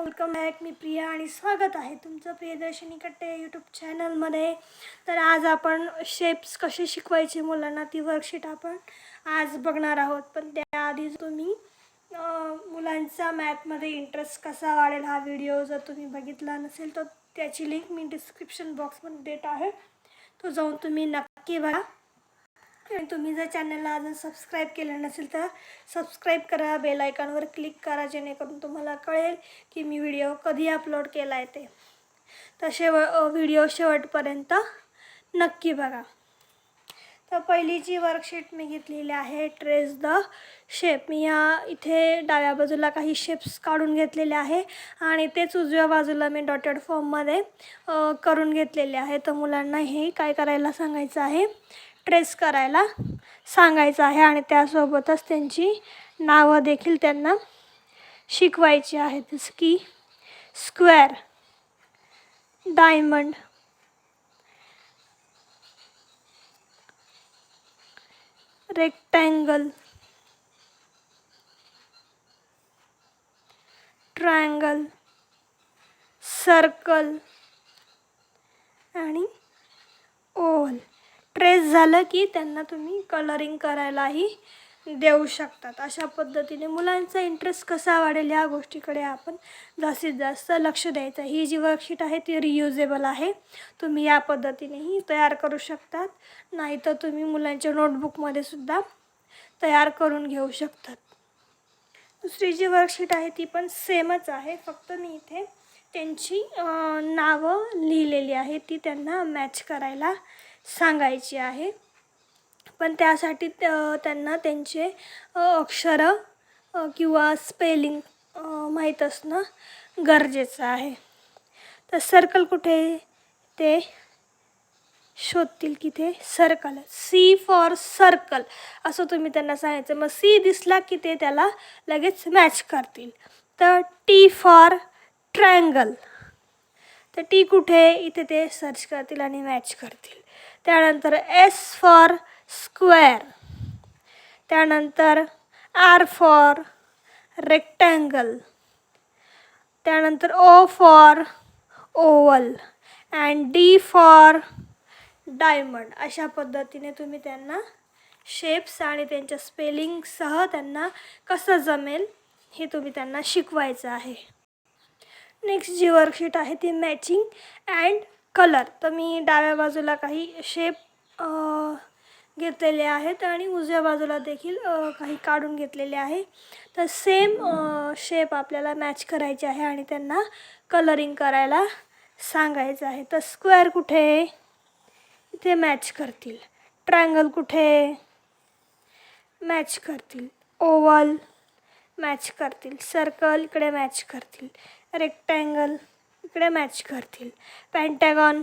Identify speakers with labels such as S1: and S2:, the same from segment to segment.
S1: Welcome back. मी प्रिया आणि स्वागत आहे तुमचं प्रियदर्शनी कट्टे यूट्यूब चॅनलमध्ये तर आज आपण शेप्स कसे शिकवायचे मुलांना ती वर्कशीट आपण आज बघणार आहोत. पण त्याआधी तुम्ही मुलांचा मॅथमध्ये इंटरेस्ट कसा वाढेल हा व्हिडिओ जर तुम्ही बघितला नसेल तर त्याची लिंक मी डिस्क्रिप्शन बॉक्समध्ये देत आहे. तो जाऊन तुम्ही नक्की बघा. आणि तुम्ही जर चॅनलला अजून सबस्क्राईब केलं नसेल तर सबस्क्राईब करा बेल आयकॉनवर क्लिक करा जेणेकरून तुम्हाला कळेल की मी व्हिडिओ कधी अपलोड केला आहे ते. तर शेव व्हिडिओ शेवटपर्यंत नक्की बघा. तर पहिली जी वर्कशीट मी घेतलेली आहे ट्रेस द शेप मी या इथे डाव्या बाजूला काही शेप्स काढून घेतलेले आहे आणि तेच उजव्या बाजूला मी डॉटेड फॉर्ममध्ये करून घेतलेले आहे. तर मुलांना हे काय करायला सांगायचं आहे? ट्रेस करायला सांगायचं आहे आणि त्यासोबतच त्यांची नावं देखील त्यांना शिकवायची आहेत जसं की square diamond rectangle triangle circle आणि ओव्हल ट्रेस झालं की त्यांना तुम्ही कलरिंग करायलाही देऊ शकतात. अशा पद्धतीने मुलांचा इंटरेस्ट कसा वाढेल ह्या गोष्टीकडे आपण जास्तीत जास्त लक्ष द्यायचं ही जी वर्कशीट आहे ती रियुजेबल आहे. तुम्ही या पद्धतीनेही तयार करू शकतात. नाहीतर तुम्ही मुलांच्या नोटबुकमध्ये सुद्धा तयार करून घेऊ शकतात. दुसरी जी वर्कशीट आहे ती पण सेमच आहे. फक्त मी इथे त्यांची नावं लिहिलेली आहे. ती त्यांना मॅच करायला सांगायची आहे. पण त्यासाठी त्यांना त्यांचे अक्षरं किंवा स्पेलिंग माहीत असणं गरजेचं आहे. तर सर्कल कुठे ते शोधतील की ते सर्कल सी फॉर सर्कल असं तुम्ही त्यांना सांगायचं. मग सी दिसला की ते त्याला लगेच मॅच करतील. तर टी फॉर ट्रायंगल तर टी कुठे? इथे ते सर्च करतील आणि मॅच करतील. त्यानंतर एस फॉर स्क्वेअर त्यानंतर आर फॉर रेक्टँगल त्यानंतर O for oval and D for diamond अशा पद्धतीने तुम्ही त्यांना शेप्स आणि त्यांच्या स्पेलिंगसह त्यांना कसं जमेल हे तुम्ही त्यांना शिकवायचं आहे. नेक्स्ट जी वर्कशीट आहे ती मॅचिंग अँड कलर. तर मी डाव्या बाजूला काही शेप घेतलेले आहेत आणि उजव्या बाजूला देखील काही काढून घेतलेले आहे. तर सेम शेप आपल्याला मॅच करायचे आहे आणि त्यांना कलरिंग करायला सांगायचं आहे. तर स्क्वेअर कुठे? इथे मॅच करतील. ट्रायंगल कुठे? मॅच करतील. ओवल मॅच करतील. सर्कल इकडे मॅच करतील. रेक्टँगल इकडे मॅच करतील. पॅन्टॅगॉन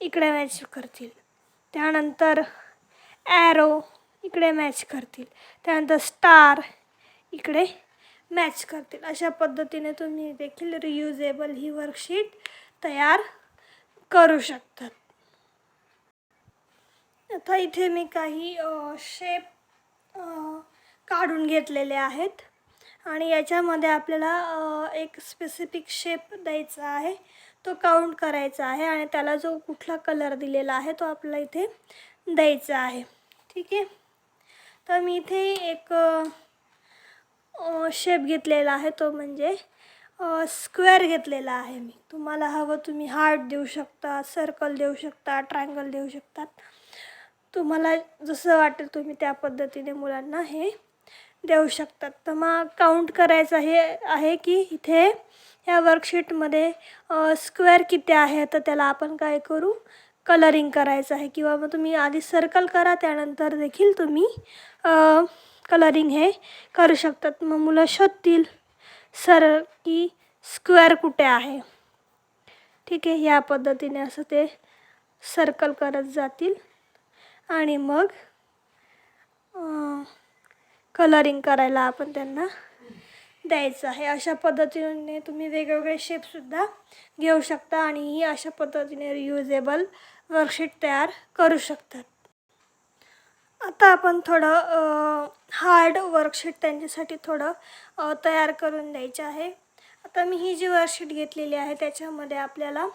S1: इकडे मॅच करतील. त्यानंतर ॲरो इकडे मॅच करतील. त्यानंतर स्टार इकडे मॅच करतील. अशा पद्धतीने तुम्ही देखील रियुजेबल ही वर्कशीट तयार करू शकतात. आता इथे मी काही शेप काढून घेतलेले आहेत. आणि याच्यामध्ये आपल्याला एक स्पेसिफिक शेप द्यायचा आहे. तो काउंट करायचा आहे आणि त्याला जो कुठला कलर दिलेला आहे तो आपल्याला इथे द्यायचा आहे. ठीक आहे? तर मी इथे एक शेप घेतलेला आहे. तो म्हणजे स्क्वेअर घेतलेला आहे मी. तुम्हाला हवं तुम्ही हार्ट देऊ शकता सर्कल देऊ शकता ट्रायंगल देऊ शकतात तुम्हाला जसं वाटेल तुम्ही त्या पद्धतीने मुलांना हे देऊ शकतात. तर मग काउंट करायचं हे आहे की इथे ह्या वर्कशीटमध्ये स्क्वेअर किती आहे? तर त्याला आपण काय करू? कलरिंग करायचं आहे. किंवा मग तुम्ही आधी सर्कल करा त्यानंतर देखील तुम्ही कलरिंग हे करू शकतात. मग मुलं शोधतील सर की स्क्वेअर कुठे आहे? ठीक आहे या पद्धतीने असं ते सर्कल करत जातील. आणि मग कलरिंग करायला आपण त्यांना द्यायचं आहे. अशा पद्धतीने तुम्ही वेगवेगळे शेपसुद्धा घेऊ शकता आणि ही अशा पद्धतीने रियुजेबल वर्कशीट तयार करू शकतात. आता आपण थोडं हार्ड वर्कशीट त्यांच्यासाठी थोडं तयार करून द्यायचं आहे. आता मी ही जी वर्कशीट घेतलेली आहे त्याच्यामध्ये आपल्याला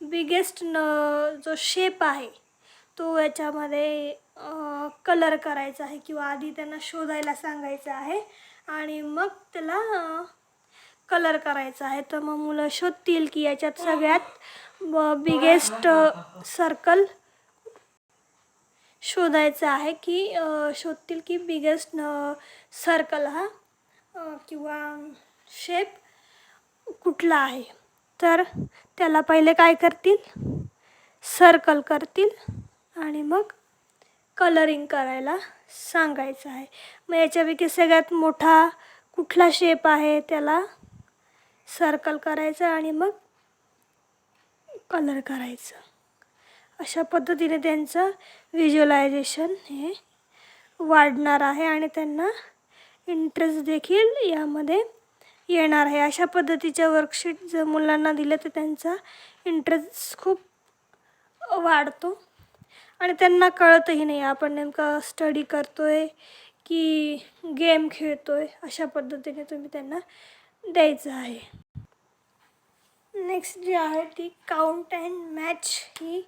S1: बिगेस्ट न जो शेप आहे तो याच्यामध्ये कलर करायचा आहे किंवा आधी त्यांना शोधायला सांगायचं आहे आणि मग त्याला कलर करायचा आहे. तर मग मुलं शोधतील की याच्यात सगळ्यात बिगेस्ट सर्कल शोधायचं आहे की शोधतील की बिगेस्ट सर्कल हा किंवा शेप कुठला आहे. तर त्याला पहिले काय करतील? सर्कल करतील. आणि मग कलरिंग करायला सांगायचं आहे. मग याच्यापैकी सगळ्यात मोठा कुठला शेप आहे त्याला सर्कल करायचं आणि मग कलर करायचं. अशा पद्धतीने त्यांचं व्हिज्युअलायझेशन हे वाढणार आहे आणि त्यांना इंटरेस्ट देखील यामध्ये येणार आहे. अशा पद्धतीच्या वर्कशीट जर मुलांना दिलं तर त्यांचा इंटरेस्ट खूप वाढतो. आणि त्यांना कळतही नाही. आपण नेमकं स्टडी करतो आहे की गेम खेळतो आहे अशा पद्धतीने तुम्ही त्यांना द्यायचं आहे. नेक्स्ट जी आहे ती काउंट अँड मॅच ही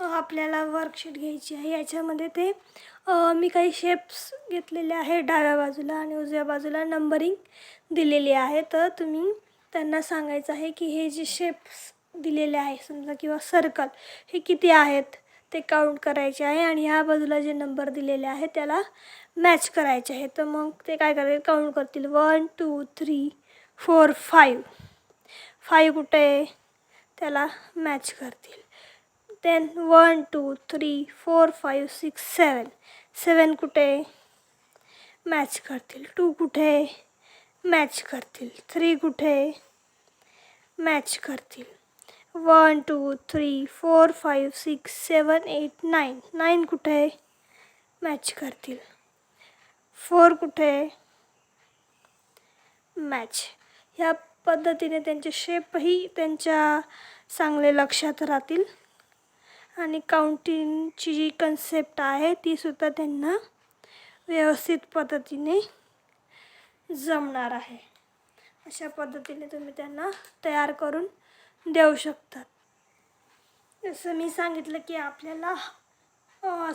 S1: आपल्याला वर्कशीट घ्यायची आहे. याच्यामध्ये ते मी काही शेप्स घेतलेले आहे डाव्या बाजूला आणि उजव्या बाजूला नंबरिंग दिलेली आहे. तर तुम्ही त्यांना सांगायचं आहे की हे जे शेप्स दिलेले आहे समजा किंवा सर्कल हे किती आहेत? ते काउंट करायचे आहे आणि ह्या बाजूला जे नंबर दिलेले आहे त्याला मॅच करायचे आहे. तर मग ते काय करतील? काउंट करतील. One two three four five five कुठे आहे? त्याला मॅच करतील. Then one two three four five six seven seven कुठे मॅच करतील. टू कुठे मॅच करतील. थ्री कुठे मॅच करतील. One two three four five six seven eight nine. Nine कुठे आहे? मॅच करतील. फोर कुठे आहे? मॅच. ह्या पद्धतीने त्यांचे शेपही त्यांच्या चांगले लक्षात राहतील. आणि काउंटिंगची जी कन्सेप्ट आहे तीसुद्धा त्यांना व्यवस्थित पद्धतीने जमणार आहे. अशा पद्धतीने तुम्ही त्यांना तयार करून देऊ शकतात. जसं मी सांगितलं की आपल्याला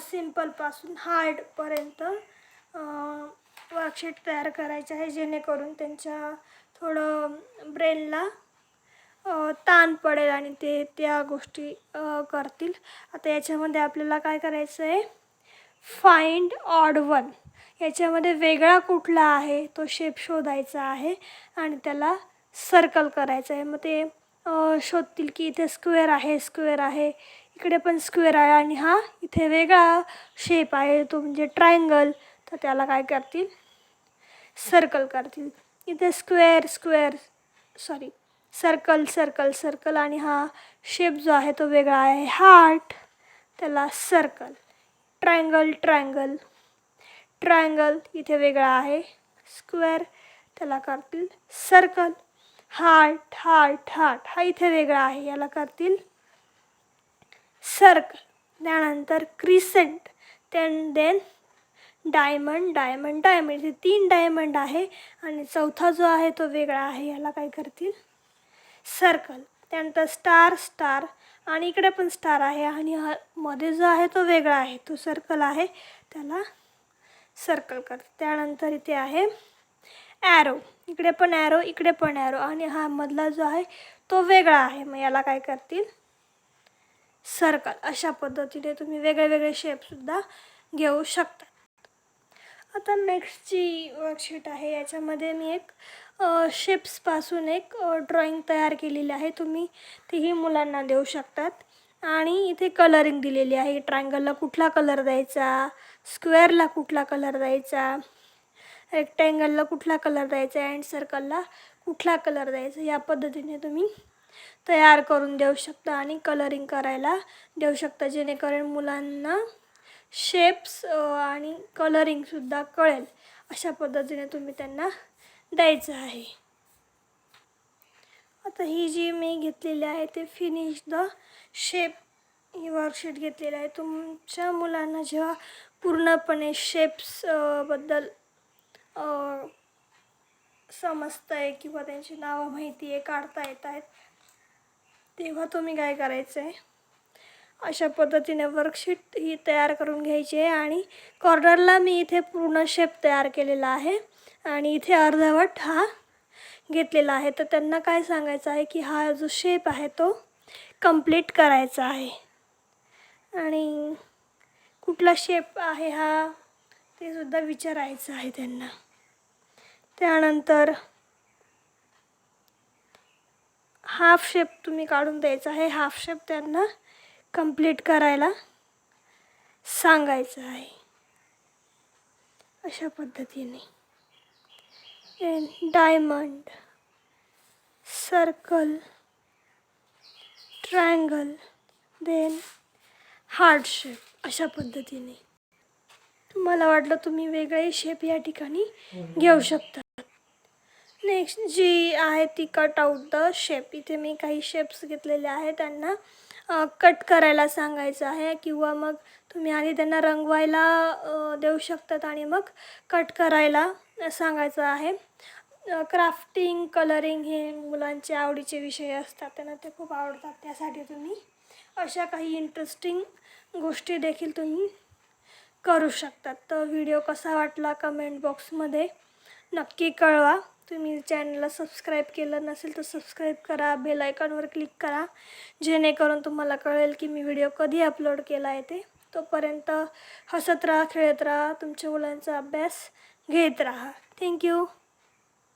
S1: सिम्पलपासून हार्डपर्यंत वर्कशीट तयार करायचे आहे जेणेकरून त्यांच्या थोडं ब्रेनला ताण पडेल आणि ते त्या गोष्टी करतील. आता याच्यामध्ये आपल्याला काय करायचं आहे? फाइंड ऑड वन याच्यामध्ये वेगळा कुठला आहे तो शेप शोधायचा आहे आणि त्याला सर्कल करायचं आहे. मग ते शोधतील की इथे स्क्वेअर आहे स्क्वेअर आहे. इकडे पण स्क्वेअर आहे आणि हा इथे वेगळा शेप आहे. तो म्हणजे ट्रायंगल तर त्याला काय करतील? सर्कल करतील. इथे square square sorry circle circle circle आणि हा शेप जो आहे तो वेगळा आहे. हार्ट त्याला सर्कल ट्रायंगल ट्रायंगल ट्रायंगल इथे वेगळा आहे. स्क्वेअर त्याला करतील सर्कल हार्ट हार्ट हार्ट हा इथे वेगळा आहे. याला करतील सर्कल त्यानंतर crescent then then diamond diamond diamond इथे तीन डायमंड आहे आणि चौथा जो आहे तो वेगळा आहे. याला काय करतील? सर्कल त्यानंतर स्टार स्टार आणि इकडे पण स्टार आहे. आणि ह मध्ये जो आहे तो वेगळा आहे. तो सर्कल आहे. त्याला सर्कल करते त्यानंतर इथे आहे ॲरो इकडे पण ॲरो इकडे पण ॲरो आणि हा मधला जो आहे तो वेगळा आहे. मग याला काय करतील? सर्कल अशा पद्धतीने तुम्ही वेगळे वेगळे शेपसुद्धा घेऊ शकता. आता नेक्स्ट जी वर्कशीट आहे. याच्यामध्ये मी एक शेप्सपासून एक ड्रॉइंग तयार केलेली आहे. तुम्ही तीही मुलांना देऊ शकतात. आणि इथे कलरिंग दिलेली आहे. ट्रायंगलला कुठला कलर द्यायचा? स्क्वेअरला कुठला कलर द्यायचा? रेक्टँगलला कुठला कलर द्यायचा अँड सर्कलला कुठला कलर द्यायचा या पद्धतीने तुम्ही तयार करून देऊ शकता आणि कलरिंग करायला देऊ शकता. जेणेकरून मुलांना शेप्स आणि कलरिंगसुद्धा कळेल. अशा पद्धतीने तुम्ही त्यांना द्यायचं आहे. आता ही जी मी घेतलेली आहे ते फिनिश द शेप ही वर्कशीट घेतलेली आहे. तुमच्या मुलांना जेव्हा पूर्णपणे शेप्सबद्दल समजतं आहे किंवा त्यांची नावं माहिती आहे काढता येत आहेत तेव्हा तुम्ही काय करायचं आहे अशा पद्धतीने वर्कशीट ही तयार करून घ्यायची आहे आणि कॉर्नरला मी इथे पूर्ण शेप तयार केलेला आहे आणि इथे अर्धवट हा घेतलेला आहे. तर त्यांना काय सांगायचं आहे की हा जो शेप आहे तो कंप्लीट करायचा आहे. आणि कुठला शेप आहे हा ते सुद्धा विचारायचं आहे त्यांना. त्यानंतर हाफ शेप तुम्ही काढून द्यायचा आहे. हाफ शेप त्यांना कंप्लीट करायला सांगायचं आहे. अशा पद्धतीने. Diamond circle triangle then heart shape अशा पद्धतीने. तुम्हाला वाटलं तुम्ही वेगळे शेप या ठिकाणी घेऊ शकता. नेक्स्ट जी आहे ती कट आउट द शेप इथे मी काही शेप्स घेतलेले आहे त्यांना कट करायला सांगायचं आहे. किंवा मग तुम्ही आधी त्यांना रंगवायला देऊ शकतात आणि मग कट करायला सांगायचं आहे. क्राफ्टिंग कलरिंग हे मुलांचे आवडीचे विषय असतात. त्यांना ते खूप आवडतात. त्यासाठी तुम्ही अशा काही इंटरेस्टिंग गोष्टी देखील तुम्ही करू शकतात. तर व्हिडिओ कसा वाटला कमेंट बॉक्समध्ये नक्की कळवा. तुम्ही चॅनलला सबस्क्राईब केलं नसेल तर सबस्क्राईब करा बेल आयकॉनवर क्लिक करा जेणेकरून तुम्हाला कळेल की मी व्हिडिओ कधी अपलोड केला आहे ते. तोपर्यंत हसत राहा खेळत राहा तुमच्या मुलांचा अभ्यास घेत राहा. थँक्यू